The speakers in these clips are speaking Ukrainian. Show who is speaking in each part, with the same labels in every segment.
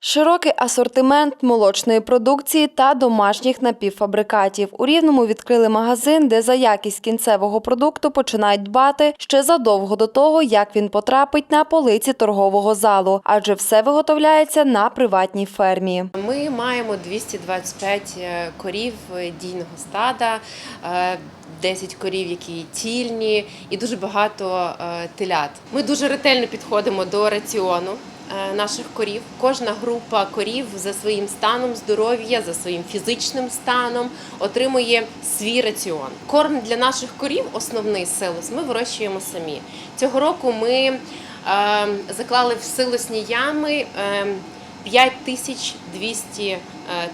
Speaker 1: Широкий асортимент молочної продукції та домашніх напівфабрикатів. У Рівному відкрили магазин, де за якість кінцевого продукту починають дбати ще задовго до того, як він потрапить на полиці торгового залу, адже все виготовляється на приватній фермі.
Speaker 2: Ми маємо 225 е, корів е, дійного стада, е, 10 корів, які тільні, і дуже багато е, телят. Ми дуже ретельно підходимо до раціону. Е, Наших корів кожна група корів за своїм станом здоров'я, за своїм фізичним станом отримує свій раціон. Корм для наших корів, основний силос, ми вирощуємо самі. Цього року ми е, заклали в силосні ями е, 5200 е,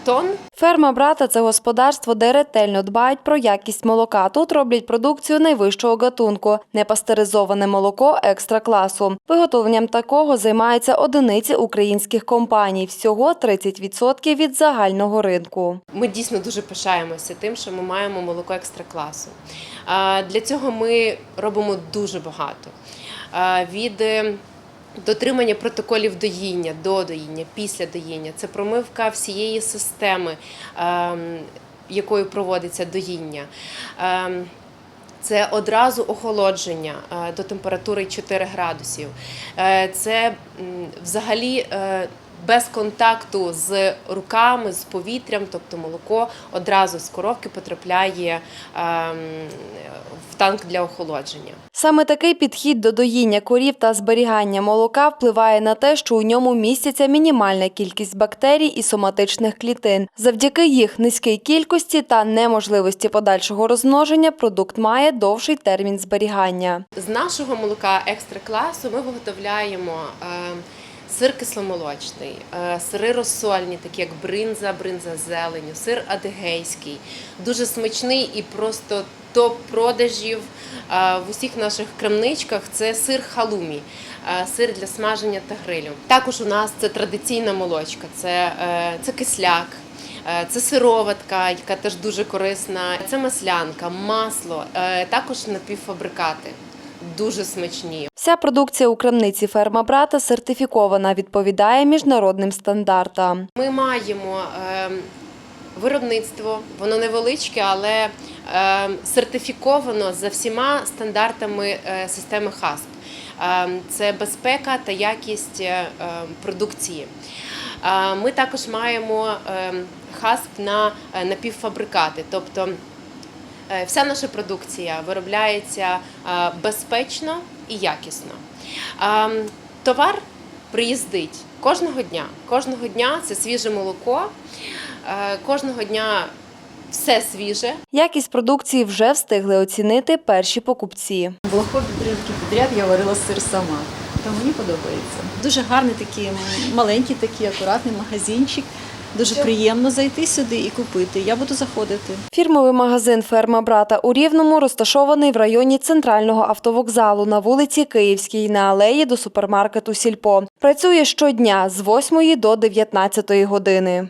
Speaker 2: тонн.
Speaker 1: Ферма брата це господарство, де ретельно дбають про якість молока. Тут роблять продукцію найвищого гатунку непастеризоване молоко екстра класу. Виготовленням такого займаються одиниці українських компаній. Всього 30% від загального ринку.
Speaker 2: Ми дійсно дуже пишаємося тим, що ми маємо молоко екстра класу. А, Для цього ми робимо дуже багато. Від е, дотримання протоколів доїння, до доїння, після доїння, це промивка всієї системи, ем, якою проводиться доїння. Ем, Це одразу охолодження е, до температури 4 градусів. Е, Це взагалі е, без контакту з руками, з повітрям, тобто молоко одразу з коровки потрапляє ем, в танк для охолодження.
Speaker 1: Саме такий підхід до доїння корів та зберігання молока впливає на те, що у ньому міститься мінімальна кількість бактерій і соматичних клітин. Завдяки їх низькій кількості та неможливості подальшого розмноження продукт має довший термін зберігання.
Speaker 2: З нашого молока екстра класу ми виготовляємо е, сир кисломолочний, е, сири розсольні, такі як бринза, бринза з зеленю, сир адигейський, дуже смачний і просто топ продажів е, в усіх наших крамничках. Це сир халумі. е, Сир для смаження та грилю. Також у нас це традиційна молочка, це, це кисляк, Це сироватка, яка теж дуже корисна. Це маслянка, масло, також напівфабрикати. Дуже смачні.
Speaker 1: Вся продукція у крамниці ферма брата сертифікована, відповідає міжнародним стандартам.
Speaker 2: Ми маємо е, виробництво, воно невеличке, але е, сертифіковано за всіма стандартами е, системи ХАСП. Е, Це безпека та якість е, продукції. Е, Ми також маємо ХАСП на напівфабрикати, тобто Вся наша продукція виробляється е, безпечно і якісно. Е, Товар приїздить кожного дня. Кожного дня це свіже молоко, е, кожного дня все свіже.
Speaker 1: Якість продукції вже встигли оцінити перші покупці.
Speaker 3: Було три підряд я варила сир сама. То мені подобається. Дуже гарний такий, маленький такий, акуратний магазинчик. Дуже приємно зайти сюди і купити. Я буду заходити.
Speaker 1: Фірмовий магазин Ферма брата у Рівному розташований в районі центрального автовокзалу на вулиці Київській на алеї до супермаркету Сільпо. Працює щодня з 8 до 19 години.